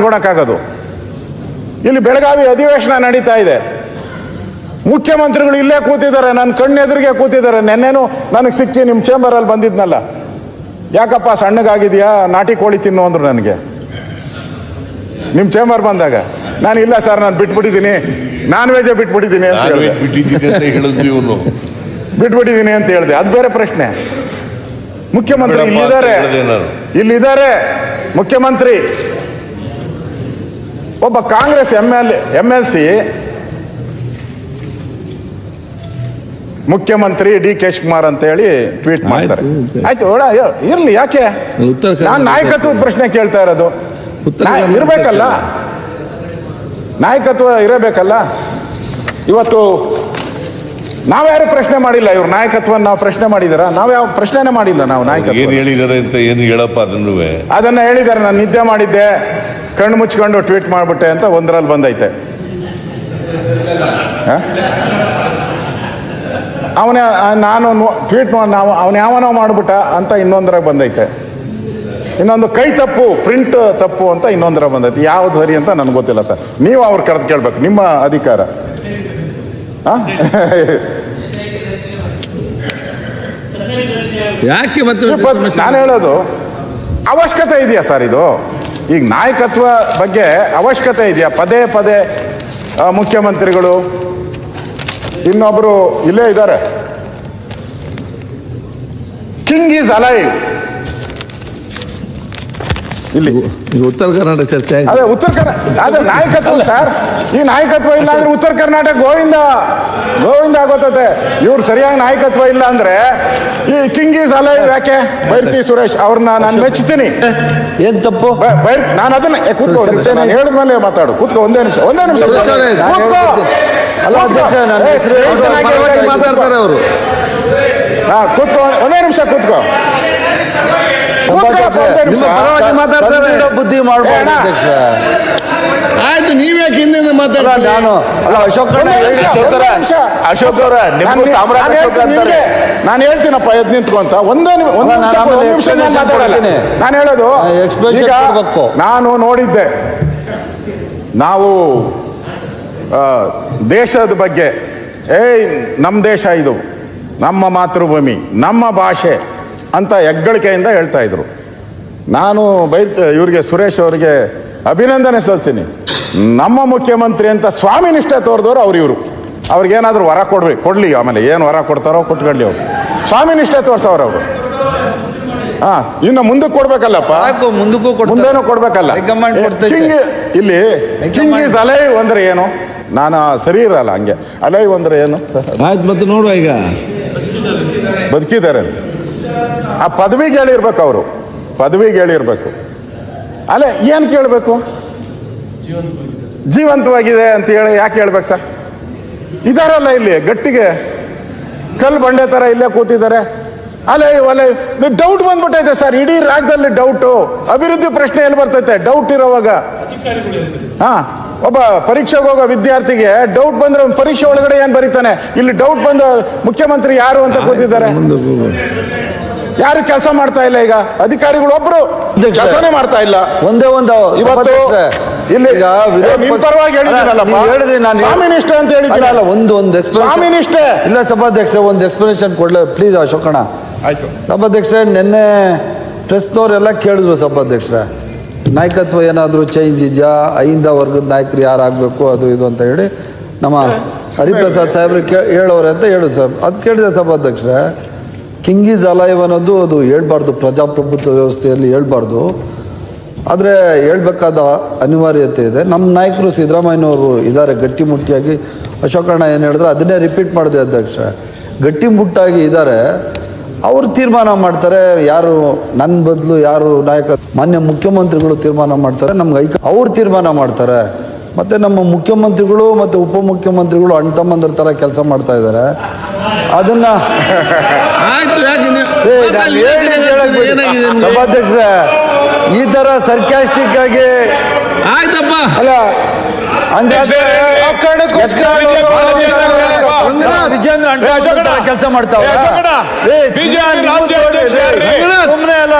ಪಾಲ್ಗೊಳಕ್ಕಾಗೋದು ಇಲ್ಲಿ ಬೆಳಗಾವಿ ಅಧಿವೇಶನ ನಡೀತಾ ಇದೆ. ಮುಖ್ಯಮಂತ್ರಿಗಳು ಇಲ್ಲೇ ಕೂತಿದ್ದಾರೆ ನನ್ನ ಕಣ್ಣೆದುರಿಗೆ ಕೂತಿದ್ದಾರೆ. ನೆನ್ನೆನು ನನಗೆ ಸಿಕ್ಕಿ ನಿಮ್ಮ ಚೇಂಬರಲ್ಲಿ ಬಂದಿದ್ನಲ್ಲ. ಯಾಕಪ್ಪ ಸಣ್ಣಗಾಗಿದೆಯಾ? ನಾಟಿ ಕೋಳಿ ತಿನ್ನು ಅಂದ್ರು ನನಗೆ. ನಿಮ್ಮ ಚೇಂಬರ್ ಬಂದಾಗ. ನಾನು ಇಲ್ಲ ಸರ್ ನಾನು ಬಿಟ್ಬಿಟ್ಟಿದ್ದೀನಿ. ನಾನ್ ವೆಜ್ ಬಿಟ್ಬಿಟ್ಟಿದ್ದೀನಿ ಅಂತ ಹೇಳಿದೆ. ಬಿಟ್ಬಿಟ್ಟಿದ್ದೀನಿ ಅಂತ ಹೇಳಿದೆ. ಅದು ಬೇರೆ ಪ್ರಶ್ನೆ. ಮುಖ್ಯಮಂತ್ರಿ ಇಲ್ಲಿದ್ದಾರೆ. ಇಲ್ಲಿದ್ದಾರೆ ಮುಖ್ಯಮಂತ್ರಿ. ಒಬ್ಬ Congress M L M L C ಮುಖ್ಯಮಂತ್ರಿ ಡಿ ಕೆ ಕುಮಾರ್ ಅಂತ ಹೇಳಿ ಟ್ವೀಟ್ ಮಾಡ್ತಾರೆ. ಆಯ್ತು. ಇರ್ಲಿ ಯಾಕೆ? ನಾನು ನಾಯಕತ್ವದ ಪ್ರಶ್ನೆ ಕೇಳ್ತಾ ಇರೋದು. ಇರಬೇಕಲ್ಲ? ನಾಯಕತ್ವ ಇರಬೇಕಲ್ಲ? ಇವತ್ತು ನಾವ್ಯಾರು ಪ್ರಶ್ನೆ ಮಾಡಿಲ್ಲ ಇವ್ರ ನಾಯಕತ್ವ ನಾವು ಪ್ರಶ್ನೆ ಮಾಡಿದಾರ? ನಾವ್ ಯಾವ ಪ್ರಶ್ನೆನೇ ಮಾಡಿಲ್ಲ ನಾವು ಏನ್ ಏನು ಹೇಳಿದಾರೆ ಅಂತ ಏನು ಹೇಳಪ್ಪ ಅದನ್ನು? ಅದನ್ನ ಹೇಳಿದ್ದಾರೆ ನಾನು ನಿದ್ದೆ ಮಾಡಿದ್ದೆ ಕಣ್ಣು ಮುಚ್ಕೊಂಡು ಟ್ವೀಟ್ ಮಾಡ್ಬಿಟ್ಟೆ ಅಂತ ಒಂದರಲ್ಲಿ ಬಂದೈತೆ. ಅವನ ನಾನು ಟ್ವೀಟ್ ನಾವು ಅವನ ಯಾವನೋ ಮಾಡ್ಬಿಟ್ಟ ಅಂತ ಇನ್ನೊಂದರಾಗ ಬಂದೈತೆ. ಇನ್ನೊಂದು ಕೈ ತಪ್ಪು ಪ್ರಿಂಟ್ ತಪ್ಪು ಅಂತ ಇನ್ನೊಂದರ ಬಂದೈತೆ. ಯಾವ್ದು ಸರಿ ಅಂತ ನನಗೆ ಗೊತ್ತಿಲ್ಲ ಸರ್. ನೀವು ಅವ್ರು ಕರೆದು ಕೇಳ್ಬೇಕು ನಿಮ್ಮ ಅಧಿಕಾರ. ಆ? ಯಾಕೆ ಮತ್ತೆ ನಾನು ಹೇಳೋದು ಅವಶ್ಯಕತೆ ಇದೆಯಾ ಸರ್ ಇದು? ಈಗ ನಾಯಕತ್ವ ಬಗ್ಗೆ ಅವಶ್ಯಕತೆ ಇದೆಯಾ? ಪದೇ ಪದೇ ಮುಖ್ಯಮಂತ್ರಿಗಳು ಇನ್ನೊಬ್ರು ಇಲ್ಲೇ ಇದ್ದಾರೆ. ಕಿಂಗ್ ಈಸ್ ಅಲೈವ್ ಇಲ್ಲಿ. ಉತ್ತರ ಕರ್ನಾಟಕ ಚರ್ಚೆ ಆಗಿದೆ. ಅದೇ ಉತ್ತರ ಕರ್ನಾಟಕ ಅದೇ ನಾಯಕತ್ವ ಸರ್ ಈ ನಾಯಕತ್ವ ಇಲ್ಲ ಅಂದ್ರೆ ಉತ್ತರ ಕರ್ನಾಟಕ ಗೋವಿಂದ ಗೋವಿಂದ ಆಗೋತತೆ. ಇವ್ರು ಸರಿಯಾಗಿ ನಾಯಕತ್ವ ಇಲ್ಲ ಅಂದ್ರೆ ಈ ಕಿಂಗ್ ಈಸ್ ಅಲೈವ್ ಯಾಕೆ? ಬೈರ್ತಿ ಸುರೇಶ್ ಅವ್ರನ್ನ ನಾನು ಮೆಚ್ಚುತ್ತೀನಿ ಏನ್ ತಪ್ಪು? ಬ- ಬೈರ್ ನಾನು ಅದನ್ನ ಏ, ಕೂತ್ಕೋ ಒಂದ್ ನಿಮಿಷ ನಾನು ಹೇಳಿದ್ಮೇಲೆ ಮಾತಾಡು. ಕೂತ್ಕೋ ಒಂದೇ ನಿಮಿಷ ಒಂದೇ ನಿಮಿಷ. ಸುರೇಶ್ ಅವರೇ, ನಾನು ಕೂತ್ಕೋ. ಹೇಳ್ಬಿಡ್ತೀನಿ. ಅಲ್ಲ, ಅಧ್ಯಕ್ಷ, ನನ್ನ ಏ, ಹೆಸರು straight ಯಾವ್ದು? ಪರವಾಗಿ ಮಾತಾಡ್ತಾರೆ ಅವರು. ಹಾ, ಕೂತ್ಕೋ ಒಂದೇ ನಿಮಿಷ ಕೂತ್ಕೋ ಕೂತ್ಕೊಳ್ಳಪ್ಪ, ಒಂದೇ ನಿಮಿಷ. ನಿಮ್ಮ ಪರವಾಗಿ ಮಾತಾಡ್ತಾರೆ. ಕನ್ನಡ ಬುದ್ಧಿ ಮಾಡಬಹುದು. ಅಧ್ಯಕ್ಷ ಆಯ್ತು ನೀವ್ಯಾಕೆ ಹಿಂದೆ ಮಾತಾಡ ಮಾತಾಡ್ತಾರೆ ನಾನು ಅಲ್ಲ ಅಶೋಕ್. ಅಶೋಕ್ ಅವರ ನಾನು- ಸಾಮ್ರಾಜ್ಯ ನಾನು ಹೇಳ್ತೀನಪ್ಪ ಎದ್ ನಿಂತ್ಕೊಂತ. ಒಂದೇ ನಿಮಿ- ಒಂದ್ ನಿಮಿಷ ಮಾತಾಡಲ್ಲೇನೆ ನಾನು ಮಾತಾಡಲ್ಲ. ನಾನು ಹೇಳೋದು ಈಗ ನಾನು ನೋಡಿದ್ದೆ. ನಾವು ಆ, ದೇಶದ ಬಗ್ಗೆ ಏಯ್ ನಮ್ಮ ದೇಶ ಇದು. ನಮ್ಮ ಮಾತೃಭೂಮಿ ನಮ್ಮ ಭಾಷೆ. ಅಂತ ಹೆಗ್ಗಳಿಕೆಯಿಂದ ಹೇಳ್ತಾ ಇದ್ರು. ನಾನು ಬೈಲ್ ಇವರಿಗೆ ಸುರೇಶ್ ಅವರಿಗೆ ಅಭಿನಂದನೆ ಸಲ್ತೀನಿ ನಮ್ಮ ಮುಖ್ಯಮಂತ್ರಿ ಅಂತ ಸ್ವಾಮಿ ನಿಷ್ಠೆ ತೋರಿದವರು ಅವ್ರು ಇವರು. ಅವ್ರಿಗೇನಾದ್ರೂ ವರ ಕೊಡ್ಬೇಕು ಕೊಡ್ಲಿ ಆಮೇಲೆ ಏನು ವರ ಕೊಡ್ತಾರೋ ಕೊಟ್ಕೊಳ್ಳಿ ಅವರು. ಸ್ವಾಮಿ ನಿಷ್ಠೆ ತೋರಿಸವ್ರು ಅವರು. ಹಾ ಇನ್ನು ಮುಂದಕ್ಕೆ ಕೊಡ್ಬೇಕಲ್ಲಪ್ಪ? ಮುಂದಕ್ಕೂ. ಮುಂದೇನು ಕೊಡ್ಬೇಕಲ್ಲ. ಕಿಂಗ್ ಇಲ್ಲಿ ಕಿಂಗ್ ಈಸ್ ಅಲೈವ್ ಅಂದ್ರೆ ಏನು? ನಾನು ಸರಿ ಇರಲ್ಲ ಹಂಗೆ. ಅಲೈವ್ ಅಂದ್ರೆ ಏನು? ಸರ್ ಆಯ್ತು ಮತ್ತೆ ನೋಡುವ ಈಗ. ಬದುಕಿದ್ದಾರೆ. ಆ ಪದವಿಗೆ ಹೇಳಿರ್ಬೇಕು ಅವರು. ಪದವಿಗೆ ಹೇಳಿರ್ಬೇಕು ಅಲ್ಲ ಏನು ಕೇಳಬೇಕು? ಜೀವಂತವಾಗಿದೆ ಅಂತ ಹೇಳಿ ಯಾಕೆ ಹೇಳ್ಬೇಕು ಸರ್? ಇದಾರಲ್ಲ ಇಲ್ಲಿ ಗಟ್ಟಿಗೆ. ಕಲ್ಲು ಬಂಡೆ ತರ ಇಲ್ಲೇ ಕೂತಿದ್ದಾರೆ. ಅಲೆ ಒಲೆ ಡೌಟ್ ಬಂದ್ಬಿಟ್ಟೈತೆ ಸರ್. ಇಡೀ ರಾಜ್ಯದಲ್ಲಿ ಡೌಟು ಅಭಿವೃದ್ಧಿ ಪ್ರಶ್ನೆ ಎಲ್ಲಿ ಬರ್ತೈತೆ? ಡೌಟ್ ಇರೋವಾಗ. ಹಾ ಒಬ್ಬ ಪರೀಕ್ಷೆಗೆ ಹೋಗೋ ವಿದ್ಯಾರ್ಥಿಗೆ ಡೌಟ್ ಬಂದ್ರೆ ಒಂದು ಪರೀಕ್ಷೆ ಒಳಗಡೆ ಏನ್ ಬರೀತಾನೆ? ಇಲ್ಲಿ ಡೌಟ್ ಬಂದ ಮುಖ್ಯಮಂತ್ರಿ ಯಾರು ಅಂತ ಕೂತಿದ್ದಾರೆ. ಯಾರು ಕೆಲಸ ಮಾಡ್ತಾ ಇಲ್ಲ ಈಗ? ಅಧಿಕಾರಿಗಳು ಒಬ್ರು. ಕೆಲಸನೇ ಮಾಡ್ತಾ ಇಲ್ಲ. ಒಂದೇ ಒಂದು ಇವತ್ತು ಸಭಾಧ್ಯಕ್ಷ, ಇಲ್ಲಿ ಪರವಾಗಿ ಹೇಳಿದ್ರಿ ನಾನು ಸ್ವಾಮಿ ನಿಷ್ಠೆ ಅಂತ ಹೇಳಿದ್ದೀನಿ. ಅಲ್ಲ, ಒಂದು ಒಂದು explanation- ಸ್ವಾಮಿ ನಿಷ್ಠೆ. ಇಲ್ಲ ಸಭಾಧ್ಯಕ್ಷ ಒಂದು ಎಕ್ಸ್ಪ್ಲನೇಷನ್ ಕೊಡ್ಲ ಪ್ಲೀಸ್ ಅಶೋಕಣ್ಣ. ಆಯ್ತು. ಸಭಾಧ್ಯಕ್ಷ ನಿನ್ನೆ ಪ್ರೆಸ್ನವರೆಲ್ಲ ಕೇಳಿದ್ರು ಸಭಾಧ್ಯಕ್ಷ ನಾಯಕತ್ವ ಏನಾದರೂ ಚೇಂಜ್ ಇದೆಯಾ? ಐಂದ ವರ್ಗದ ನಾಯಕರು ಯಾರಾಗಬೇಕು? ಅದು ಇದು ಅಂತ ಹೇಳಿ ನಮ್ಮ ಹರಿಪ್ರಸಾದ್ ಸಾಹೇಬ್ರು ಕೇ ಹೇಳೋರೆ ಅಂತ ಹೇಳು ಸರ್. ಅದು ಕೇಳಿದೆ ಸಭಾಧ್ಯಕ್ಷರೇ. ಕಿಂಗ್ ಈಸ್ ಅಲೈವ್ ಅನ್ನೋದು ಅದು ಹೇಳ್ಬಾರ್ದು, ಪ್ರಜಾಪ್ರಭುತ್ವ ವ್ಯವಸ್ಥೆಯಲ್ಲಿ ಹೇಳ್ಬಾರ್ದು. ಆದರೆ ಹೇಳ್ಬೇಕಾದ ಅನಿವಾರ್ಯತೆ ಇದೆ. ನಮ್ಮ ನಾಯಕರು ಸಿದ್ದರಾಮಯ್ಯನವರು ಇದ್ದಾರೆ, ಗಟ್ಟಿಮುಟ್ಟಿಯಾಗಿ. ಅಶೋಕಣ್ಣ ಏನು ಹೇಳಿದ್ರೆ, ಅದನ್ನೇ ರಿಪೀಟ್ ಮಾಡಿದೆ ಅಧ್ಯಕ್ಷ. ಗಟ್ಟಿಮುಟ್ಟಾಗಿ ಇದ್ದಾರೆ. ಅವರು ತೀರ್ಮಾನ ಮಾಡ್ತಾರೆ, ಯಾರು ನನ್ನ ಬದಲು ಯಾರು ನಾಯಕ, ಮಾನ್ಯ ಮುಖ್ಯಮಂತ್ರಿಗಳು ತೀರ್ಮಾನ ಮಾಡ್ತಾರೆ, ನಮ್ಗೆ ಐಕ ಅವ್ರು ತೀರ್ಮಾನ ಮಾಡ್ತಾರೆ. ಮತ್ತು ನಮ್ಮ ಮುಖ್ಯಮಂತ್ರಿಗಳು ಮತ್ತು ಉಪಮುಖ್ಯಮಂತ್ರಿಗಳು ಅಣ್ಣ ತಮ್ಮಂದ್ರ ಥರ ಕೆಲಸ ಮಾಡ್ತಾ ಇದ್ದಾರೆ ಅದನ್ನು? ಸಭಾಧ್ಯಕ್ಷರೇ ಈ ತರ ಸರ್ಕ್ಯಾಸ್ಟಿಕ್ ಆಗಿ ಆಯ್ತಪ್ಪ. ಅಲ್ಲ ವಿಜೇಂದ್ರ ಕೆಲಸ ಮಾಡ್ತಾವೆ ಸುಮ್ಮನೆ ಅಲ್ಲ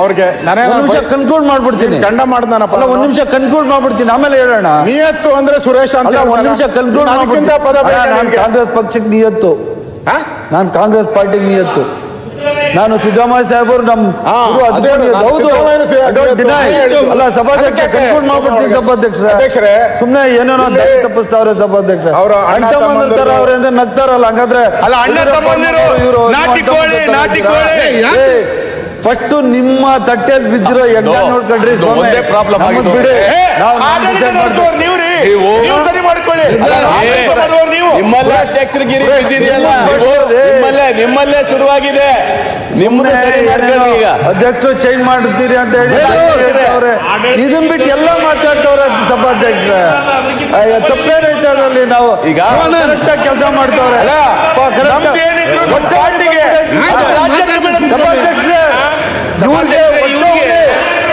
ಅವ್ರಿಗೆ ಕನ್ಕ್ಲೂಡ್ ಮಾಡ್ಬಿಡ್ತೀನಿ. ಗಂಡ ಮಾಡ್ದಾನಪ್ಪ ಒಂದ್ ನಿಮಿಷ ಕನ್ಕ್ಲೂಡ್ ಮಾಡ್ಬಿಡ್ತೀನಿ. ಆಮೇಲೆ ಹೇಳೋಣ. ನಿಯತ್ತು ಅಂದ್ರೆ ಸುರೇಶ್ ಅಂತ ಒಂದ್ ನಿಮಿಷ ಕನ್ಕ್ಲೂಡ್ ಕಾಂಗ್ರೆಸ್ ಪಕ್ಷಕ್ಕೆ ನಿಯತ್ತು. ನಾನ್ ಕಾಂಗ್ರೆಸ್ ಪಾರ್ಟಿಗೆ ನಿಯತ್ತು. ನಾನು ಸಿದ್ದರಾಮಯ್ಯ ಸಾಹೇಬರು ನಮ್ ಹಾ, ಗುರು ನಾನು ಹೌದು ಸಿದ್ದರಾಮಯ್ಯನ ಸೇ- I don't deny. ಹೇಳಿದ್ದು. ಅಲ್ಲ ಸಭಾಧ್ಯಕ್ಷ ಅದಕ್ಕೆ ಕನ್ಕ್ಲೂಡ್ ಮಾಡ್ಬಿಡ್ತೀನಿ ಸುಮ್ಮನೆ ಸಭಾಧ್ಯಕ್ಷರೇ ಸುಮ್ನೆ ಏನೇನೋ ದಾರಿ ತಪ್ಪಿಸ್ತಾವ್ರೆ ಸಭಾಧ್ಯಕ್ಷ ಅವ್ರ ಅಣ್ಣ ಅಣ್ಣ ತಮ್ಮಂದಿರ ತರ ಅವ್ರೆ ಅಂದ್ರೆ ನಗ್ತಾರಲ್ಲ ಹಂಗಾದ್ರೆ ಅಲ್ಲ, ಅಣ್ಣ ತಮ್ಮಂದಿರು, ನಾಟಿ ಕೋಳಿ, ನಾಟಿ ಕೋಳಿ. ಫಸ್ಟ್ ನಿಮ್ಮ ತಟ್ಟೆಯಲ್ಲಿ ಬಿದ್ದಿರೋ ಯಜ್ಞ ನೋಡ್ಕೊಳ್ರಿ ನೋಡ್ಕೊಂಡ್ರಿ ಸ್ವಾಮಿ. ಆಗಿದ್ದು. ಬಿಡಿ. ನಮ್ಮ ನಿಮ್ಮಲ್ಲೇ ನಿಮ್ಮಲ್ಲೇ ನಿಮ್ಮಲ್ಲೇ ಶುರುವಾಗಿದೆ. ನಿಮ್ಮನ್ನೇ ಸುಮ್ನೆ ಸರಿ ಏನೇನೋ ಮಾಡ್ಕೊಳ್ಳಿ ಈಗ. ಅಧ್ಯಕ್ಷರು ಚೇಂಜ್ ಮಾಡ್ತೀರಿ ಅಂತ ಹೇಳಿ ಇದನ್ ಬಿಟ್ಟು ಎಲ್ಲ ಮಾತಾಡ್ತವ್ರೆ ಸಭಾಧ್ಯಕ್ಷರ. ತಪ್ಪೇನೈತೆ ಅದರಲ್ಲಿ ನಾವು ಈಗ ಕರೆಕ್ಟ್ ಕೆಲಸ ಮಾಡ್ತವ್ರೆ.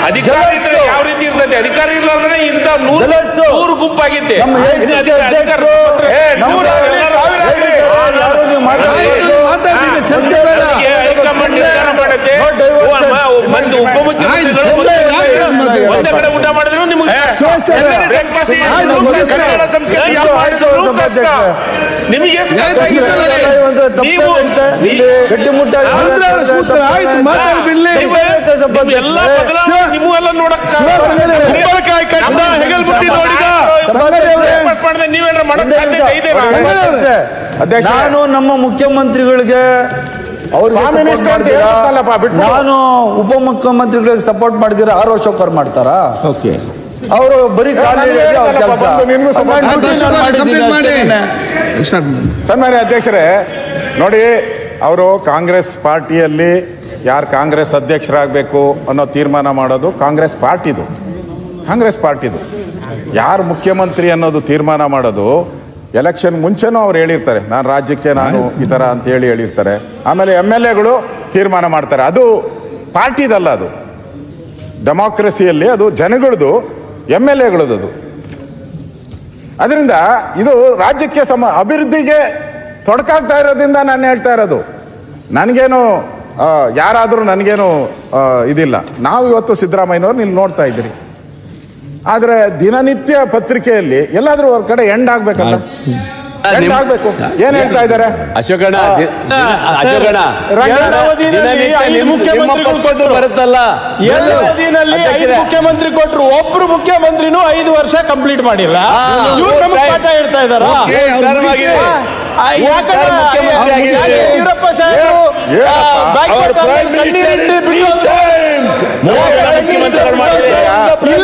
ಅಧಿಕಾರ ಇದ್ರೆ ಯಾವ ರೀತಿ ಇರ್ತದೆ? ಅಧಿಕಾರ ಇಲ್ಲ ಇಂಥ ನೂರು ಜಲಸ್ಸು. ನೂರು ಗುಂಪಾಗಿದ್ದೆ. ಉಪಮುಖ್ಯಮಂತ್ರಿಗಳು ಒಂದೇ ಕಡೆ- ಊಟ ಮಾಡಿದ್ರು ನಿಮ್ಗೆ. ಎಲ್ಲ ನೋಡಕ್ಕೆ ಹೆಗಲ್ ನೋಡಿದ? ನೀವೇನಾರ ಮಾಡಕ್ ಸಾಧ್ಯತೆ. ನಾನು ನಮ್ಮ ಮುಖ್ಯಮಂತ್ರಿಗಳಿಗೆ ಅವ್ರಿಗೆ Prime support Minister ಅಂತ ಮಾಡ್ತೀರಾ? ಹೇಳ್ತಾರಲ್ಲಪ್ಪ, ಬಿಟ್ಬಿಡು. ನಾನು ಉಪಮುಖ್ಯಮಂತ್ರಿಗಳಿಗೆ ಸಪೋರ್ಟ್ ಮಾಡ್ತೀರಾ? ಆರ್ ಶೋಕರ್ ಮಾಡ್ತಾರಾ? ಓಕೆ. ಅವರು ಬರೀ ಕಾಲ ನಾನು ಅವ್ರ ಕೆಲಸ. ಬಂದು ನಿಮ್ಗೂ support ಮಾಡಿ. ಸನ್ಮಾನ್ಯ ಅಧ್ಯಕ್ಷರೇ ನೋಡಿ ಅವರು ಕಾಂಗ್ರೆಸ್ ಪಾರ್ಟಿಯಲ್ಲಿ ಯಾರು ಕಾಂಗ್ರೆಸ್ ಅಧ್ಯಕ್ಷರಾಗಬೇಕು ಅನ್ನೋ ತೀರ್ಮಾನ ಮಾಡೋದು ಕಾಂಗ್ರೆಸ್ ಪಾರ್ಟಿದು. ಕಾಂಗ್ರೆಸ್ ಪಾರ್ಟಿದು. ಯಾರು ಮುಖ್ಯಮಂತ್ರಿ ಅನ್ನೋದು ತೀರ್ಮಾನ ಮಾಡೋದು, ಎಲೆಕ್ಷನ್ ಮುಂಚೆನೂ ಅವ್ರು ಹೇಳಿರ್ತಾರೆ, ನಾನು ರಾಜ್ಯಕ್ಕೆ ನಾನು ಈ ಥರ ಅಂತ ಹೇಳಿ ಹೇಳಿರ್ತಾರೆ. ಆಮೇಲೆ ಎಂ ಎಲ್ ಎಗಳು ತೀರ್ಮಾನ ಮಾಡ್ತಾರೆ. ಅದು ಪಾರ್ಟಿದಲ್ಲ ಅದು. ಡೆಮಾಕ್ರಸಿಯಲ್ಲಿ ಅದು ಜನಗಳದು, ಎಂ ಎಲ್ ಎಗಳದು ಅದು ಅದರಿಂದ ಇದು ರಾಜ್ಯಕ್ಕೆ ಸಮ, ಅಭಿವೃದ್ಧಿಗೆ ತೊಡಕಾಗ್ತಾ ಇರೋದ್ರಿಂದ ನಾನು ಹೇಳ್ತಾ ಇರೋದು. ನನಗೇನು ಯಾರಾದರೂ ನನಗೇನು ಇದಿಲ್ಲ. ನಾವು ಇವತ್ತು ಸಿದ್ದರಾಮಯ್ಯನವ್ರು ಇಲ್ಲಿ ನೋಡ್ತಾ ಇದ್ದೀರಿ. ಆದರೆ ದಿನನಿತ್ಯ ಪತ್ರಿಕೆಯಲ್ಲಿ ಎಲ್ಲಾದ್ರೂ ಅವ್ರ ಕಡೆ ಎಂಡ್ ಆಗ್ಬೇಕಲ್ಲ? ಎಂಡ್ ಆಗ್ಬೇಕು. ಏನ್ ಹೇಳ್ತಾ ಇದ್ದಾರೆ? ಅಶೋಕಣ್ಣ ದಿ- ಅಶೋಕಣ್ಣ ದಿನನಿತ್ಯ ನಿಮ್- ನಿಮ್ಮ ಪಕ್ಷದ್ದು ಬರುತ್ತಲ್ಲ. ಎರಡು ಅವಧಿನಲ್ಲಿ ಐದು ಮುಖ್ಯಮಂತ್ರಿ ಕೊಟ್ರು ಒಬ್ರು ಮುಖ್ಯಮಂತ್ರಿನೂ ಐದು ವರ್ಷ ಕಂಪ್ಲೀಟ್ ಮಾಡಿಲ್ಲ. ಇವ್ರು ನಮ್ಗೆ ಪಾಠ ಹೇಳ್ತಾ ಇದಾರ ಯಡಿಯೂರಪ್ಪ ಸಾಹೇಬರು. ಗೊತ್ತಿಲ್ಲ.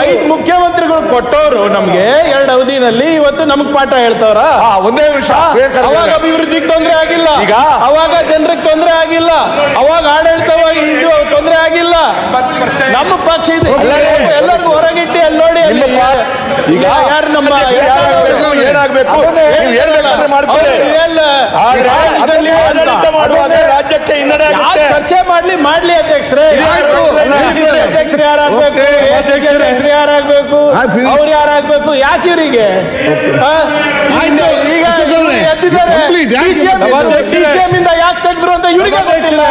ಐದು ಮುಖ್ಯಮಂತ್ರಿಗಳು ಕೊಟ್ಟವರು ನಮ್ಗೆ ಎರಡು ಅವಧಿನಲ್ಲಿ ಇವತ್ತು ನಮಗ್ ಪಾಠ ಹೇಳ್ತಾವ್ರ? ಒಂದೇ ವಿಷಯ ಅವಾಗ ಅಭಿವೃದ್ಧಿಗೆ ತೊಂದರೆ ಆಗಿಲ್ಲ. ಈಗ? ಅವಾಗ ಜನರಿಗೆ ತೊಂದರೆ ಆಗಿಲ್ಲ. ಅವಾಗ ಆಡಳಿತವಾಗಿ ಇದು ತೊಂದರೆ ಆಗಿಲ್ಲ. ನಮ್ಮ ಪಕ್ಷ ಇದೆ. ಎಲ್ಲರಿಗೂ ಹೊರಗಿಟ್ಟು ಅಲ್ಲಿ ನೋಡಿ ಅಲ್ಲಿ ಈಗ ಯಾರು ನಮ್ಮ ಏನಾಗ್ಬೇಕು. ರಾಜ್ಯಕ್ಕೆ ಹಿನ್ನಡೆ ಚರ್ಚೆ ಮಾಡ್ಲಿ ಮಾಡ್ಲಿ ಅಧ್ಯಕ್ಷರೇ. ಅಧ್ಯಕ್ಷರು ಯಾರಾಗ್ಬೇಕು? ಅಧ್ಯಕ್ಷರು. ಯಾರಾಗ್ಬೇಕು. ಅವ್ರು ಯಾರಾಗ್ಬೇಕು? ಯಾಕೆ ಇವರಿಗೆ? ಅಶೋಕ್ ಅವ್ರೆ, ಇವ್ರು ಯಾಕೆ ತೆಗೆದ್ರು ಅಂತ ಇವರಿಗೆ ಗೊತ್ತಿಲ್ಲ.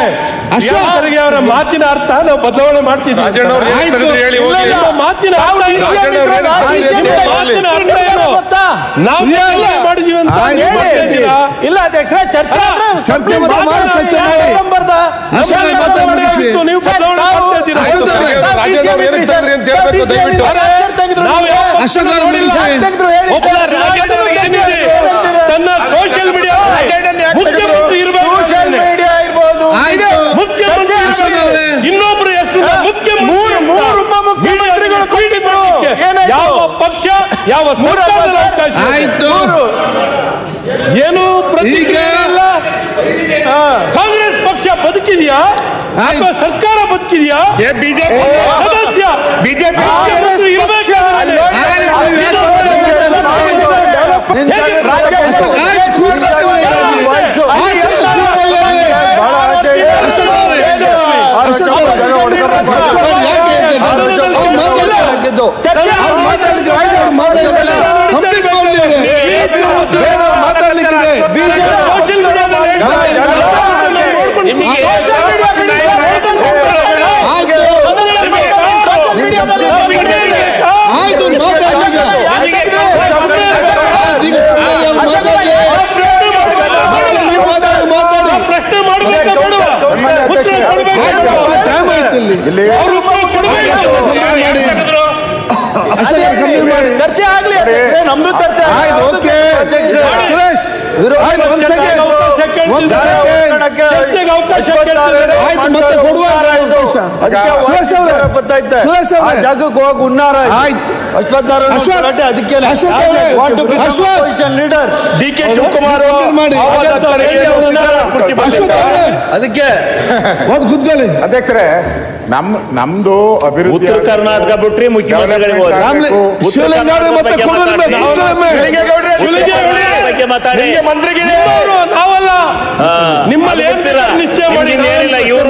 ಅಶೋಕರಿಗೆ ಅವರ ಮಾತಿನ ಅರ್ಥ ನಾವು ಬದಲಾವಣೆ ಮಾಡ್ತಿದ್ವಿ? ಮಾತಿನ? ನಾವು ಮಾಡಿದೀವಿ ಅಂತ. ಇಲ್ಲ ಅಧ್ಯಕ್ಷರೇ ಚರ್ಚೆ ಚರ್ಚೆ ಚರ್ಚೆ ನೀವು ಬದಲಾವಣೆ ಮಾಡ್ತಾ ಇದ್ದೀರಾ. ಅಂತ ಹೇಳ್ಬೇಕು ದಯವಿಟ್ಟು. ಅಶೋಕ್. ತನ್ನ ಸೋಷಿಯಲ್ ಮೀಡಿಯಾ ಮುಖ್ಯಮಂತ್ರಿ ಇರಬಹುದು. ಮುಖ್ಯಮಂತ್ರಿ. ಇನ್ನೊಬ್ರು ಹೆಸರು ಮುಖ್ಯ ಮೂರು ಮೂರು ಉಪಮುಖ್ಯಮಂತ್ರಿಗಳು ಕೂಡಿದ್ರು ಯಾವ ಪಕ್ಷ ಯಾವ ಸರ್ಕಾರದ ಅವಕಾಶ? ಆಯ್ತು. ಏನು ಪ್ರತಿಕ್ರಿಯೆ ಇಲ್ಲ? ಕಾಂಗ್ರೆಸ್ ಬದುಕಿದೆಯಾ ಆಯ್ತು. ಅಥವಾ ಸರ್ಕಾರ ಬದುಕಿದೆಯಾ ಬಿಜೆಪಿ ಸದಸ್ಯ ಬಿಜೆಪಿ ಮುಖ್ಯಮಂತ್ರಿ ಇರ್ಬೇಕಾದ್ರೆ ಹೇಗೆ ರಾಜ್ಯ ಅಶೋಕ್, ಆಯ್ತು, ಕೂತ್ಕೊಳ್ಳಿ. ಆಯ್ತು, ಕೂತ್ಕೊಳ್ಳಿ. ಬಹಳ ಆಸೆ ಇದೆ. ಅಶೋಕ್ ಅವ್ರೆ. ಅಶೋಕ್ ಅವ್ರೆ, ಜನ ಹೊಡ್ಕೊಂಡ್ ಬರ್ತಾರೆ. ಯಾಕೆ ಹೇಳ್ತೀರಿ? ಆರ್ ಅಶೋಕ್ ಅವ್ರು ಮಾತಾಡ್ಲಿಕ್ಕೆ ಹಾಕಿದ್ದು. ಚರ್ಚೆ ಅವ್ರು ಮಾತಾಡ್ಲಿಕ್ಕೆ ವಿರೋಧ ಆಯ್ತು, ಒಂದ್ ಸೆಕೆಂಡ್. ಒಂದ್ ಸೆಕೆಂಡ್. ಆಯ್ತು ಮತ್ತೆ ಕೊಡುವ. ಜಾಗಕ್ಕೆ ಹೋಗಿ ಉನ್ನಾರ ಆಯ್ತು. ಅಶ್ವತ್ಥಾರ ಅದಕ್ಕೆ. Leader D K Shivakumar. ಅದಕ್ಕೆ ಒಂದು ಕೂತ್ಕೊಳ್ಳಿ ಅಧ್ಯಕ್ಷರೇ ನಮ್ ನಮ್ದು ಅಭಿವೃದ್ಧಿ ಉತ್ತರ ಕರ್ನಾಟಕ ಬಿಟ್ರಿ ಮುಖ್ಯಮಂತ್ರಿಗಳಿಗೆ ಬಗ್ಗೆ ಮಾತಾಡಿ. ಮಂತ್ರಿಗಿದೆ ನಾವಲ್ಲ. ನಿಮ್ಮಲ್ಲಿ ಏನ್. ನಿಶ್ಚಯ ಮಾಡಿ ಏನಿಲ್ಲ ಇವ್ರು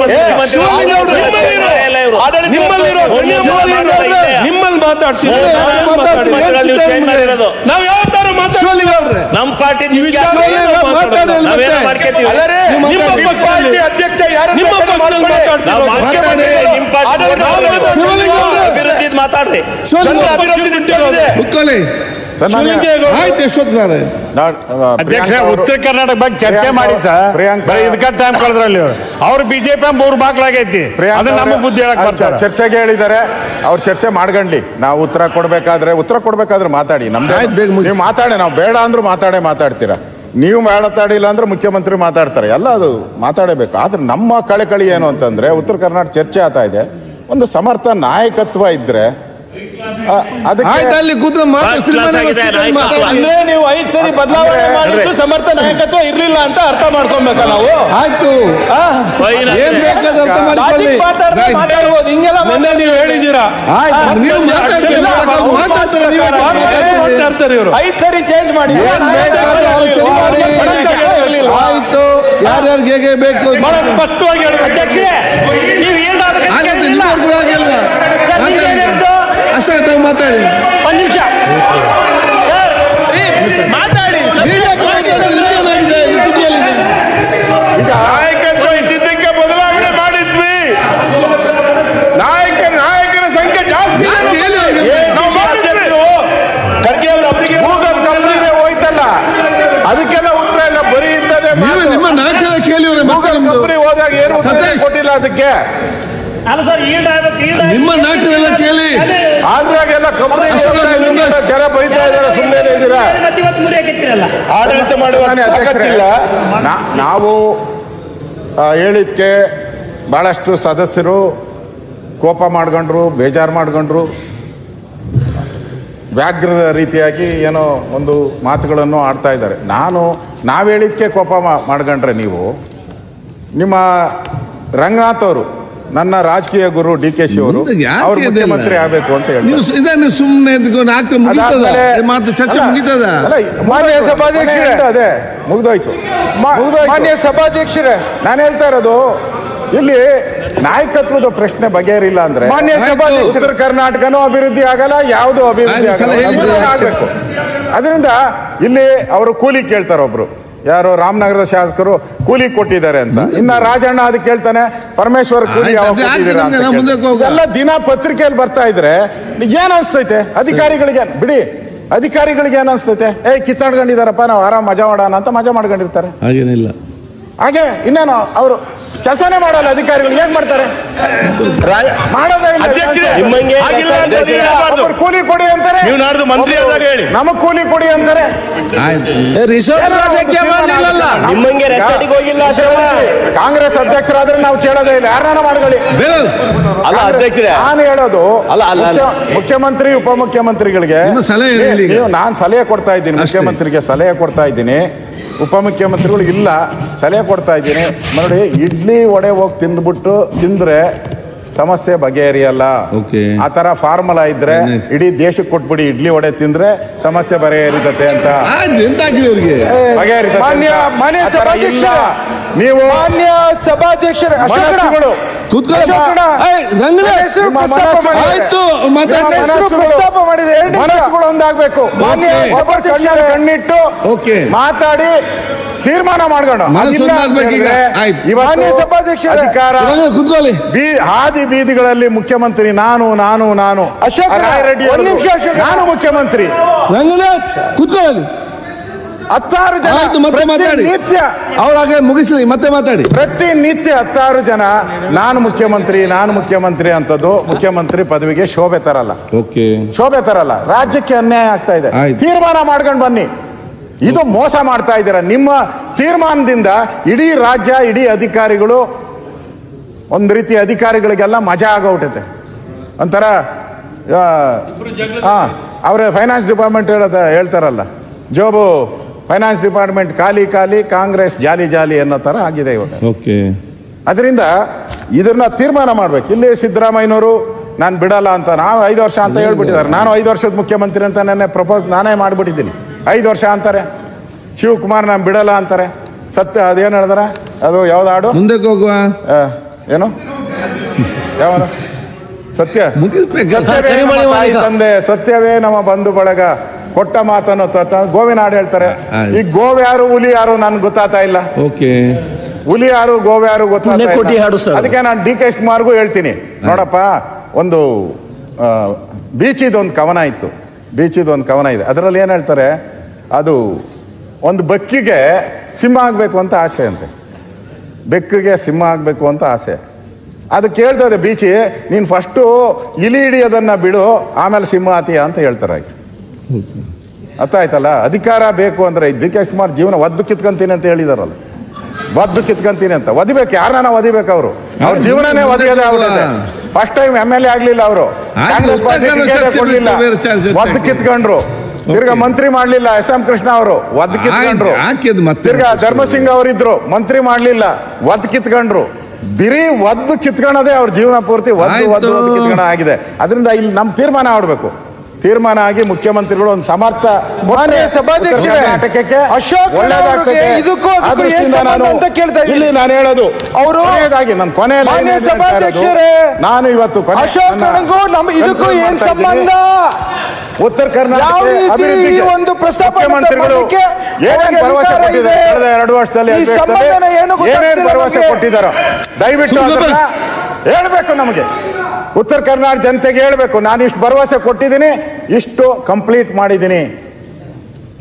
ನಿಮ್ಮಲ್ಲಿರೋ- ನಿಮ್ಮಲ್ಲಿ ಮಾತಾಡ್ತೀವಿ ನೀವು change ಮಾಡಿರೋದು. ನಾವ್ ಯಾವತ್ತಾರು ಮಾತಾಡ್ತೀವಿ? ಶಿವಲಿಂಗ ಅವ್ರೆ. ನಮ್ ಪಾರ್ಟಿ. ಮಾಡ್ಕೊತೀವಿ ನಿಮ್ಮ. ಪಾರ್ಟಿ ಅಧ್ಯಕ್ಷ ಯಾರು ನಿಮ್ಮ ಪಕ್ಷದಲ್ಲಿ ಮಾತಾಡ್ತೀವಿ ಮಾತಾಡಿ ನಿಮ್ ಪಾರ್ಟಿ ನಾವು ಮಾತಾಡಿ. ಶಿವಲಿಂಗ ಅವ್ರೆ. ಅಭಿವೃದ್ಧಿ ಮಾತಾಡ್ರಿ. ಅಭಿವೃದ್ಧಿ ಆಯ್ತು ಎಷ್ಟೊತ್ತು ಅವ್ರೆ. ನಾ- ಆ, ಅಧ್ಯಕ್ಷ ಉತ್ತರ ಕರ್ನಾಟಕ ಬಗ್ಗೆ ಚರ್ಚೆ ಮಾಡಿ ಸರ್ ಇದಕ್ಕ ಟೈಮ್ ಕಳೆದ್ರಲ್ಲಿ ಅವ್ರು. ಅವ್ರು ಬಿಜೆಪಿ ಮೂರು ಬಾಗ್ಲಾಗೈತಿ ಅದು ನಮ್ಮ ಬುದ್ಧಿ ಹೇಳಕ್ ಆ, ಬರ್ತಾರೆ ಚರ್ಚೆಗೆ ಹೇಳಿದ್ದಾರೆ. ಅವ್ರು ಚರ್ಚೆ ಮಾಡ್ಕೊಂಡ್ಲಿ ನಾವು ಉತ್ತರ ಕೊಡ್ಬೇಕಾದ್ರೆ ಉತ್ತರ ಕೊಡ್ಬೇಕಾದ್ರೆ ಮಾತಾಡಿ. ನಮ್ದು ಮಾತಾಡಿ ನಾವು ಬೇಡ ಅಂದ್ರೂ ಮಾತಾಡೇ ಮಾತಾಡ್ತೀರಾ. ನೀವು ಮಾತಾಡಿಲ್ಲ ಅಂದ್ರೆ ಮುಖ್ಯಮಂತ್ರಿ ಮಾತಾಡ್ತಾರೆ. ಎಲ್ಲ ಅದು ಮಾತಾಡಬೇಕು. ಆದ್ರೆ ನಮ್ಮ ಕಳೆಕಳಿ ಏನು ಅಂತಂದ್ರೆ ಉತ್ತರ ಕರ್ನಾಟಕ ಚರ್ಚೆ ಆತಾ ಇದೆ. ಒಂದು ಸಮರ್ಥ ನಾಯಕತ್ವ ಇದ್ರೆ ಆಯ್ತು ಅಲ್ಲಿ ಕೂತು. ಅಂದ್ರೆ ನೀವು ಐದ್ ಸರಿ ಬದಲಾವಣೆ ಮಾಡಿದ್ರು ಸಮರ್ಥ ನಾಯಕತ್ವ ಇರ್ಲಿಲ್ಲ ಅಂತ ಅರ್ಥ ಮಾಡ್ಕೊಬೇಕ ನಾವು. ಆಯ್ತು. ಏನ್ ಅರ್ಥ ಮಾಡ್ಕೊಳ್ಳಿ. ಮಾತಾಡ್ಬೋದು. ಹಿಂಗೆಲ್ಲ ಮೊನ್ನೆ ನೀವು ಹೇಳಿದ್ದೀರಾ? ಆಯ್ತು ನೀವು ಮಾತಾಡ್ತೀರಿ? ಮಾತಾಡ್ತಾರೆ? ನೀವೇ ಮಾತಾಡ್ತೀರಿ. ಇವರು ಐದ್ ಸರಿ ಚೇಂಜ್ ಮಾಡಿ. ಆಲೋಚನೆ ಮಾಡಿ. ಇರ್ಲಿಲ್ಲ. ಆಯ್ತು ಯಾರ್ಯಾರಿಗೆ ಹೇಗೆ ಬೇಕು? ಬಹಳ ಸ್ಪಷ್ಟವಾಗಿ ಹೇಳ್ಬೇಕು. ಅಧ್ಯಕ್ಷರೇ ನೀವು ಏನ್ ಆಯ್ತು ನಿಮ್ಮವ್ರು ಕೂಡ ಆಗಿಲ್ವಾ ಮಾತಾಡಿ ಅಶೋಕ್ ತಾವು ಮಾತಾಡಿ. ಒಂದ್ ನಿಮಿಷ. ಸರ್ ಮಾತಾಡಿ. ಈಗ ನಾಯಕತ್ವ ಇದ್ದಿದ್ದಕ್ಕೆ ಬದಲಾವಣೆ ಮಾಡಿದ್ವಿ. ನಾಯಕ ನಾಯಕರ ಸಂಖ್ಯೆ ಜಾಸ್ತಿ. ಖರ್ಗೆ ಅವ್ರ ಗೂಗಲ್ ಕಂಪ್ನಿಗೆ ಹೋಯ್ತಲ್ಲ. ಅದಕ್ಕೆಲ್ಲ ಉತ್ತರ ಇಲ್ಲ. ಬರೀ ಇರ್ತದೆ ನಿಮ್ಮ ನಾಲ್ಕರ ಕೇಳಿ ಗೂಗಲ್. ಕಂಪ್ನಿ ಹೋದಾಗ ಏನು ಕೊಟ್ಟಿಲ್ಲ ಅದಕ್ಕೆ. ನಿಮ್ಮ ನಾಲ್ಕರೆಲ್ಲ ಕೇಳಿ. ಆಂಧ್ರಾಗೆಲ್ಲ ಕಂಪ್ನಿ ಜನ ಬೈತಾ ಇದ್ದಾರೆ ಸುಮ್ಮನೆ ಇದ್ದೀರಾ? ಆಡಳಿತ ಮಾಡುವ ನಾವು ಹೇಳಿದ್ಕೆ ಬಹಳಷ್ಟು ಸದಸ್ಯರು ಕೋಪ ಮಾಡ್ಕೊಂಡ್ರು ಬೇಜಾರು ಮಾಡ್ಕೊಂಡ್ರು. ವ್ಯಾಘ್ರದ ರೀತಿಯಾಗಿ ಏನೋ ಒಂದು ಮಾತುಗಳನ್ನು ಆಡ್ತಾ ಇದ್ದಾರೆ. ನಾನು ನಾವು ಹೇಳಿದ್ಕೆ ಕೋಪ ಮಾ- ಮಾಡ್ಕೊಂಡ್ರೆ ನೀವು ನಿಮ್ಮ ರಂಗನಾಥ್ ಅವರು ನನ್ನ ರಾಜಕೀಯ ಗುರು ಡಿ ಕೆ ಶಿ ಅವರು ಅವರು ಮುಖ್ಯಮಂತ್ರಿ ಆಗಬೇಕು ಅಂತ ಹೇಳಿ ಇದನ್ನ ಸುಮ್ಮನೆ ಮಾತು ಚರ್ಚೆ ಮುಗಿತದ? ಮಾನ್ಯ ಸಭಾಧ್ಯಕ್ಷರೇ. ಅದೇ ಮುಗ್ದೋಯ್ತು. ಮುಗ್ದೋಯ್ತು. ಮಾನ್ಯ ಸಭಾಧ್ಯಕ್ಷರೇ. ನಾನು ಹೇಳ್ತಾ ಇರೋದು ಇಲ್ಲಿ ನಾಯಕತ್ವದ ಪ್ರಶ್ನೆ ಬಗೆಹರಿಲ್ಲ ಅಂದ್ರೆ ಮಾನ್ಯ ಸಭಾಧ್ಯಕ್ಷರೇ. ಉತ್ತರ ಕರ್ನಾಟಕನೂ ಅಭಿವೃದ್ಧಿ ಆಗಲ್ಲ ಯಾವುದು ಅಭಿವೃದ್ಧಿ ಆಗಲ್ಲ. ಆಗಬೇಕು. ಅದರಿಂದ ಇಲ್ಲಿ ಅವರು ಕೂಲಿ ಕೇಳ್ತಾರೆ ಒಬ್ರು ಯಾರು ರಾಮನಗರದ ಶಾಸಕರು ಕೂಲಿ ಕೊಟ್ಟಿದ್ದಾರೆ ಅಂತ. ಇನ್ನ ರಾಜಣ್ಣ ಅದಕ್ಕೆ ಕೇಳ್ತಾನೆ ಪರಮೇಶ್ವರ್ ಕೂಲಿ. ಎಲ್ಲ ದಿನ ಪತ್ರಿಕೆಯಲ್ಲಿ ಬರ್ತಾ ಇದ್ರೆ ಏನ್ ಅನ್ಸ್ತೈತೆ? ಅಧಿಕಾರಿಗಳಿಗೆ ಬಿಡಿ. ಅಧಿಕಾರಿಗಳಿಗೆ ಏನ್ ಅನ್ಸ್ತೈತೆ? ಏ ಕಿತ್ತಾಡ್ಕೊಂಡಿದಾರಪ್ಪ ನಾವು ಆರಾಮ್ ಮಜಾ ಮಾಡೋಣ ಅಂತ ಮಜಾ ಮಾಡ್ಕೊಂಡಿರ್ತಾರೆ. ಹಾಗೇನಿಲ್ಲ. ಹಾಗೆ ಇನ್ನೇನು? ಅವರು ಕೆಲಸನೇ ಮಾಡಲ್ಲ ಅಧಿಕಾರಿಗಳು. ಹೇಗ್ ಮಾಡ್ತಾರೆ? ಮಾಡೋದೇ ಇಲ್ಲ. ನಿಮ್ಮಂಗೆ ಆಗಿಲ್ಲ ಅಂತ ನೀವು ಕೂಲಿ ಕೊಡಿ ಅಂತಾರೆ. ನೀವು ನಾಡ್ದು ಮಂತ್ರಿ ಆದಾಗ ಹೇಳಿ. ನಮಗ್ ಕೂಲಿ ಕೊಡಿ ಅಂತಾರೆ. ನಿಮ್ಮಂಗೆ ರೆಸಾರ್ಟಿಗೆ ಹೋಗಿಲ್ಲ ಅಶೋಕ ಕಾಂಗ್ರೆಸ್ ಅಧ್ಯಕ್ಷರಾದ್ರೆ ನಾವು ಕೇಳೋದೇ ಇಲ್ಲ. ಯಾರನ್ನ ಮಾಡ್ಕೊಳ್ಳಿ? ಅಲ್ಲ ಅಧ್ಯಕ್ಷರೇ. ನಾನು ಹೇಳೋದು ಅಲ್ಲ, ಅಲ್ಲ, ಅಲ್ಲ. ಮುಖ್ಯ- ಮುಖ್ಯಮಂತ್ರಿ ಉಪಮುಖ್ಯಮಂತ್ರಿಗಳಿಗೆ ನಿಮ್ಮ ಸಲಹೆ ನಾನು ಸಲಹೆ ಕೊಡ್ತಾ ಇದ್ದೀನಿ. ಮುಖ್ಯಮಂತ್ರಿಗೆ ಸಲಹೆ ಕೊಡ್ತಾ ಇದ್ದೀನಿ. ಉಪಮುಖ್ಯಮಂತ್ರಿಗಳು ಇಲ್ಲ. ಸಲಹೆ ಕೊಡ್ತಾ ಇದ್ದೀನಿ. ನೋಡಿ ಇಡ್ಲಿ ವಡೆ ಹೋಗಿ ತಿಂದ್ಬಿಟ್ಟು ತಿಂದ್ರೆ ಸಮಸ್ಯೆ ಬಗೆಹರಿಯಲ್ಲ ಓಕೆ ಆ ತರ ಫಾರ್ಮುಲಾ ಇದ್ರೆ. ಇಡೀ ದೇಶಕ್ಕೆ ಕೊಟ್ಬಿಡಿ ಇಡ್ಲಿ ವಡೆ ತಿಂದ್ರೆ ಸಮಸ್ಯೆ ಬಗೆಹರಿತತೆ ಅಂತ ಅವ್ರಿಗೆ ಬಗೆಹರಿತತೆ ಮಾನ್ಯ ಅಂತ. ಮಾನ್ಯ ಆ ಥರ ಸಭಾಧ್ಯಕ್ಷ ಇಲ್ಲ. ನೀವು ಮಾನ್ಯ ಸಭಾಧ್ಯಕ್ಷರೇ. ಮನಸ್ಸುಗಳು. ಏಯ್, ರಂಗನಾಥ್. ಹೆಸರು ನಿಮ್ಮ ಪ್ರಸ್ತಾಪ ಮನಸ್ಸು- ಮಾಡಿದೆ. ಆಯ್ತು ನನ್ನ ಹೆಸರು ಪ್ರಸ್ತಾಪ ಮಾಡಿದೆ ಎರಡು ನಿಮಿಷ. ಮನಸ್ಸುಗಳು ಒಂದಾಗ್ಬೇಕು ಮಾನ್ಯ ಸಭಾಧ್ಯಕ್ಷರೇ. ಕಣ್ಣಿಟ್ಟು Okay. ಮಾತಾಡಿ ತೀರ್ಮಾನ ಮಾಡ್ಕೊಂಡು. ಅಧಿಕಾರ ಬೀ ಹಾದಿ ಬೀದಿಗಳಲ್ಲಿ ಮುಖ್ಯಮಂತ್ರಿ ನಾನು ನಾನು ನಾನು. ಅಶೋಕ್ ರೆಡ್ಡಿ ರಾಯರೆಡ್ಡಿ ಒಂದ್ ನಿಮಿಷ ಅಶೋಕ. ನಾನು ಮುಖ್ಯಮಂತ್ರಿ. ಕುತ್ಕೊಳ್ಳಿ ಕೂತ್ಕೊಳ್ಳಿ. ಹತ್ತಾರು ಜನ ಮತ್ತೆ ಮಾತಾಡಿ. ನಿತ್ಯ. ಅವ್ರ ಮುಗಿಸಲಿ ಮುಗಿಸ್ಲಿ ಮತ್ತೆ ಮಾತಾಡಿ. ಪ್ರತಿ ನಿತ್ಯ ಹತ್ತಾರು ಜನ ನಾನು ಮುಖ್ಯಮಂತ್ರಿ ನಾನು ಮುಖ್ಯಮಂತ್ರಿ ಅಂತದ್ದು ಮುಖ್ಯಮಂತ್ರಿ ಪದವಿಗೆ ಶೋಭೆ ತರಲ್ಲ. ಓಕೆ. ಶೋಭೆ ತರಲ್ಲ. ರಾಜ್ಯಕ್ಕೆ ಅನ್ಯಾಯ ಆಗ್ತಾ ಇದೆ. ತೀರ್ಮಾನ ಮಾಡ್ಕೊಂಡು ಬನ್ನಿ. ಇದು ಮೋಸ ಮಾಡ್ತಾ ಇದ್ದೀರಾ? ನಿಮ್ಮ ತೀರ್ಮಾನದಿಂದ ಇಡೀ ರಾಜ್ಯ ಇಡೀ ಅಧಿಕಾರಿಗಳು ಒಂದು ರೀತಿ ಅಧಿಕಾರಿಗಳಿಗೆಲ್ಲ ಮಜಾ ಆಗೋಗ್ಬಿಟ್ಟೈತೆ ಒಂಥರ ಹಾ ಅವರ ಫೈನಾನ್ಸ್ ಡಿಪಾರ್ಟ್ಮೆಂಟ್ ಹೇಳದ ಹೇಳ್ತಾರಲ್ಲ ಜೋಬು ಫೈನಾನ್ಸ್ ಡಿಪಾರ್ಟ್ಮೆಂಟ್ ಖಾಲಿ ಖಾಲಿ ಕಾಂಗ್ರೆಸ್ ಜಾಲಿ ಜಾಲಿ ಅನ್ನೋ ತರ ಆಗಿದೆ ಇವಾಗ. ಓಕೆ. ಅದರಿಂದ ಇದನ್ನ ತೀರ್ಮಾನ ಮಾಡ್ಬೇಕು. ಇಲ್ಲಿ ಸಿದ್ದರಾಮಯ್ಯನವರು ನಾನು ಬಿಡಲ್ಲ ಅಂತ ನಾವು ಐದು ವರ್ಷ ಅಂತ ಹೇಳ್ಬಿಟ್ಟಿದ್ದಾರೆ. ನಾನು ಐದು ವರ್ಷದ ಮುಖ್ಯಮಂತ್ರಿ ಅಂತ ನನ್ನ ಪ್ರಪೋಸ್ ನಾನೇ ಮಾಡ್ಬಿಟ್ಟಿದ್ದೀನಿ. ಐದು ವರ್ಷ ಅಂತಾರೆ. ಶಿವಕುಮಾರ್ ನಾನು ಬಿಡಲ್ಲ ಅಂತಾರೆ. ಸತ್ಯ ಅದೇನು ಹೇಳಿದಾರೆ? ಅದು ಯಾವ್ದು ಹಾಡು? ಮುಂದಕ್ಕೆ ಹೋಗುವ. ಏನು? ಯಾವ ಸತ್ಯ. ಮುಗಿಸ್ಬೇಕು ಸತ್ಯವೇ ನಮ್ಮ ತಂದೆ ಸತ್ಯವೇ ನಮ್ಮ ಬಂಧು ಬಳಗ. ಕೊಟ್ಟ ಮಾತನ್ನು ಗೋವಿನ ಹಾಡು ಹೇಳ್ತಾರೆ. ಈ ಗೋವ್ ಯಾರು ಹುಲಿ ಯಾರು ನನ್ಗೆ ಗೊತ್ತಾಗ್ತಾ ಇಲ್ಲ. ಓಕೆ. ಹುಲಿ ಯಾರು ಗೋವ್ ಯಾರು ಗೊತ್ತಾಗ್ತಾ. ಅದಕ್ಕೆ ನಾನು ಡಿ ಕೆ ಶಿವಕುಮಾರ್ಗೂ ಹೇಳ್ತೀನಿ. ನೋಡಪ್ಪ ಒಂದು ಬೀಚಿದ ಒಂದು ಕವನ ಇತ್ತು. ಬೀಚಿದ ಒಂದು ಕವನ ಇದೆ. ಅದರಲ್ಲಿ ಏನು ಹೇಳ್ತಾರೆ? ಅದು ಒಂದು ಬೆಕ್ಕಿಗೆ ಸಿಂಹ ಆಗಬೇಕು ಅಂತ ಆಸೆ ಅಂತೆ. ಬೆಕ್ಕಿಗೆ ಸಿಂಹ ಆಗಬೇಕು ಅಂತ ಆಸೆ. ಅದು ಕೇಳ್ತದೆ ಬೀಚಿ ನೀನು ಫಸ್ಟು ಇಲಿ ಹಿಡಿಯೋದನ್ನು ಬಿಡು ಆಮೇಲೆ ಸಿಂಹ ಆತೀಯ ಅಂತ ಹೇಳ್ತಾರೆ ಆಯ್ತು ಅರ್ಥ ಆಯ್ತಲ್ಲ? ಅಧಿಕಾರ ಬೇಕು ಅಂದ್ರೆ ಡಿ ಕೆ ಶಿವಕುಮಾರ್ ಜೀವನ ಒದ್ದು ಕಿತ್ಕೊಂತೀನಿ ಅಂತ ಹೇಳಿದಾರಲ್ಲ. ಒದ್ದು ಕಿತ್ಕೊಂತೀನಿ ಅಂತ. ಒದಿಬೇಕು ಯಾರನ್ನ ಒದಿಬೇಕು ಅವರು? ಅವ್ರ ಜೀವನನೇ ಒದಿಯೋದೇ ಆಗ್ಬಿಟ್ಟಿದೆ first time M L A ಆಗ್ಲಿಲ್ಲ ಅವರು. ಕಾಂಗ್ರೆಸ್ ಪಾರ್ಟಿ ಒದ್ದು. ಕಿತ್ಕೊಂಡ್ರು. ತಿರ್ಗಾ ಮಂತ್ರಿ ಮಾಡ್ಲಿಲ್ಲ ಎಸ್. ಎಂ. ಕೃಷ್ಣ ಅವರು. ಒದ್ ಕಿತ್ಕೊಂಡ್ರು. ತಿರ್ಗ ಧರ್ಮಸಿಂಗ್ ಅವರಿದ್ರು. ಮಂತ್ರಿ ಮಾಡ್ಲಿಲ್ಲ ಒದ್ ಕಿತ್ಕೊಂಡ್ರು. ಬಿರಿ ಒದ್ದು ಕಿತ್ಕೊಳ್ಳೋದೇ ಅವ್ರ ಜೀವನ ಪೂರ್ತಿ ಒದ್ದು. ಒದ್ದು ಒದ್ದು ಆಗಿದೆ. ಅದರಿಂದ ಇಲ್ಲಿ ನಮ್ ತೀರ್ಮಾನ ಆಡ್ಬೇಕು. ತೀರ್ಮಾನ ಆಗಿ ಮುಖ್ಯಮಂತ್ರಿಗಳು ಒಂದು ಸಮರ್ಥ ಮಾನ್ಯ ಸಭಾಧ್ಯಕ್ಷರೇ, ಉತ್ತರ ಅಶೋಕ್ ಒಳ್ಳೆದಾಗ್ತದೆ. ಇದಕ್ಕೂ ಅದಕ್ಕೂ ಆ ಸಂಬಂಧ ನಾನು ಅಂತ ಕೇಳ್ತಾ ಇಲ್ಲಿ ನಾನು ಹೇಳೋದು ಅವರು- ನನ್ನ ಕೊನೆಯಲ್ಲಿ ನಾನು ಇವತ್ತು ಇದಕ್ಕೂ ಏನ್ ಸಂಬಂಧ? ಉತ್ತರ ಕರ್ನಾಟಕ ಒಂದು ಪ್ರಸ್ತಾಪ ಮುಖ್ಯಮಂತ್ರಿಗಳು ಏನೇನ್ ಭರವಸೆ ಕೊಟ್ಟಿದ್ದಾರೆ ಕಳೆದ ಎರಡು ವರ್ಷದಲ್ಲಿ ಭರವಸೆ? ಕೊಟ್ಟಿದ್ದಾರೋ? ದಯವಿಟ್ಟು ಹೇಳ್ಬೇಕು ನಮಗೆ. ಉತ್ತರ ಕರ್ನಾಟಕ ಜನತೆಗೆ ಹೇಳಬೇಕು, ನಾನು ಇಷ್ಟು ಭರವಸೆ ಕೊಟ್ಟಿದ್ದೀನಿ, ಇಷ್ಟು ಕಂಪ್ಲೀಟ್ ಮಾಡಿದ್ದೀನಿ.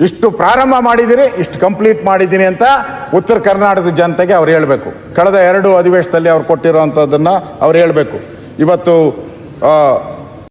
ಇಷ್ಟು ಪ್ರಾರಂಭ ಮಾಡಿದ್ದೀನಿ, ಇಷ್ಟು ಕಂಪ್ಲೀಟ್ ಮಾಡಿದ್ದೀನಿ ಅಂತ ಉತ್ತರ ಕರ್ನಾಟಕದ ಜನತೆಗೆ ಅವ್ರು ಹೇಳಬೇಕು. ಕಳೆದ ಎರಡು ಅಧಿವೇಶನದಲ್ಲಿ ಅವ್ರು ಕೊಟ್ಟಿರುವಂತದ್ದನ್ನ ಅವ್ರು ಹೇಳಬೇಕು. ಇವತ್ತು